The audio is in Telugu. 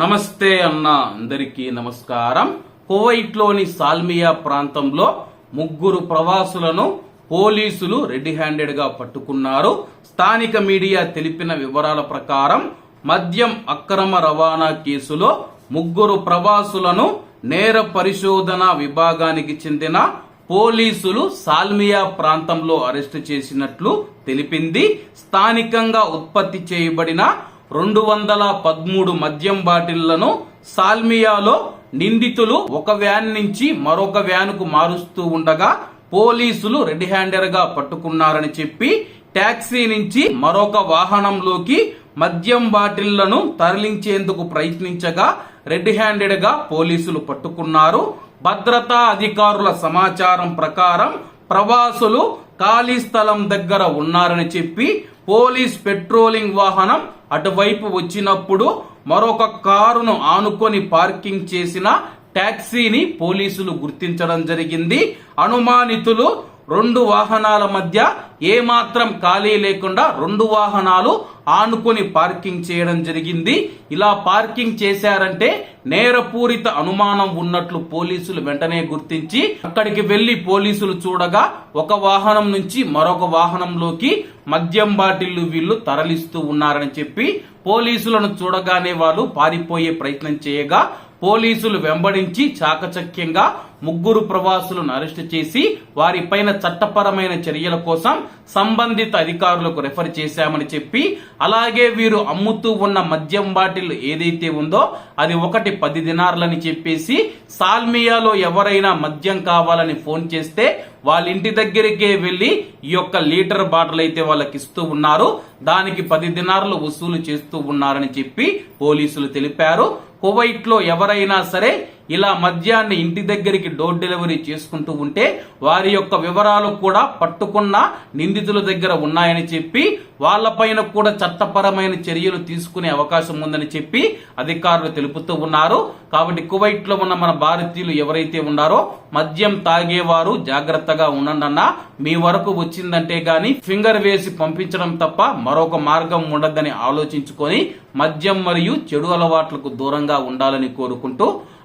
నమస్తే అన్న అందరికీ నమస్కారం. కువైట్లోని సాల్మియా ప్రాంతంలో ముగ్గురు ప్రవాసులను పోలీసులు రెడ్ హ్యాండెడ్గా పట్టుకున్నారు. స్థానిక మీడియా తెలిపిన వివరాల ప్రకారం మద్యం అక్రమ రవాణా కేసులో ముగ్గురు ప్రవాసులను నేర పరిశోధన విభాగానికి చెందిన పోలీసులు సాల్మియా ప్రాంతంలో అరెస్టు చేసినట్లు తెలిపింది. స్థానికంగా ఉత్పత్తి చేయబడిన రెండు వందల పదమూడు మద్యం బాటిళ్ళను సాల్మియాలో నిందితులు ఒక వ్యాన్ నుంచి మరొక వ్యాన్కు మారుస్తూ ఉండగా పోలీసులు రెడ్ హ్యాండర్గా పట్టుకున్నారని చెప్పి ట్యాక్సీ నుంచి మరొక వాహనంలోకి మద్యం బాటిళ్ళను తరలించేందుకు ప్రయత్నించగా రెడ్ హ్యాండెడ్గా పోలీసులు పట్టుకున్నారు. భద్రతా అధికారుల సమాచారం ప్రకారం ప్రవాసులు ఖాళీ స్థలం దగ్గర ఉన్నారని చెప్పి పోలీస్ పెట్రోలింగ్ వాహనం అటువైపు వచ్చినప్పుడు మరొక కారును ఆనుకొని పార్కింగ్ చేసిన ట్యాక్సీని పోలీసులు గుర్తించడం జరిగింది. అనుమానితులు రెండు వాహనాల మధ్య ఏమాత్రం ఖాళీ లేకుండా రెండు వాహనాలు ఆనుకొని పార్కింగ్ చేయడం జరిగింది. ఇలా పార్కింగ్ చేశారంటే నేరపూరిత అనుమానం ఉన్నట్లు పోలీసులు వెంటనే గుర్తించి అక్కడికి వెళ్ళి పోలీసులు చూడగా ఒక వాహనం నుంచి మరొక వాహనంలోకి మద్యం బాటిళ్ళు వీళ్ళు తరలిస్తూ ఉన్నారని చెప్పి పోలీసులను చూడగానే వాళ్ళు పారిపోయే ప్రయత్నం చేయగా పోలీసులు వెంబడించి చాకచక్యంగా ముగ్గురు ప్రవాసులను అరెస్టు చేసి వారిపైన చట్టపరమైన చర్యల కోసం సంబంధిత అధికారులకు రెఫర్ చేశామని చెప్పి అలాగే వీరు అమ్ముతూ ఉన్న మద్యం బాటిల్ ఏదైతే ఉందో అది ఒకటి పది దినార్లని చెప్పేసి సాల్మియాలో ఎవరైనా మద్యం కావాలని ఫోన్ చేస్తే వాళ్ళ ఇంటి దగ్గరికే వెళ్ళి ఈ యొక్క లీటర్ బాటిల్ అయితే వాళ్ళకి ఇస్తూ ఉన్నారు. దానికి పది దినార్లు వసూలు చేస్తూ ఉన్నారని చెప్పి పోలీసులు తెలిపారు. కువైట్లో ఎవరైనా సరే ఇలా మద్యాన్ని ఇంటి దగ్గరికి డోర్ డెలివరీ చేసుకుంటూ ఉంటే వారి యొక్క వివరాలు కూడా పట్టుకున్న నిందితుల దగ్గర ఉన్నాయని చెప్పి వాళ్ళపైన కూడా చట్టపరమైన చర్యలు తీసుకునే అవకాశం ఉందని చెప్పి అధికారులు తెలుపుతూ ఉన్నారు. కాబట్టి కువైట్లో ఉన్న మన భారతీయులు ఎవరైతే ఉన్నారో మద్యం తాగేవారు జాగ్రత్తగా ఉండండి మీ వరకు వచ్చిందంటే గాని ఫింగర్ వేసి పంపించడం తప్ప మరొక మార్గం ఉండదని ఆలోచించుకొని మద్యం మరియు చెడు అలవాట్లకు దూరంగా ఉండాలని కోరుకుంటూ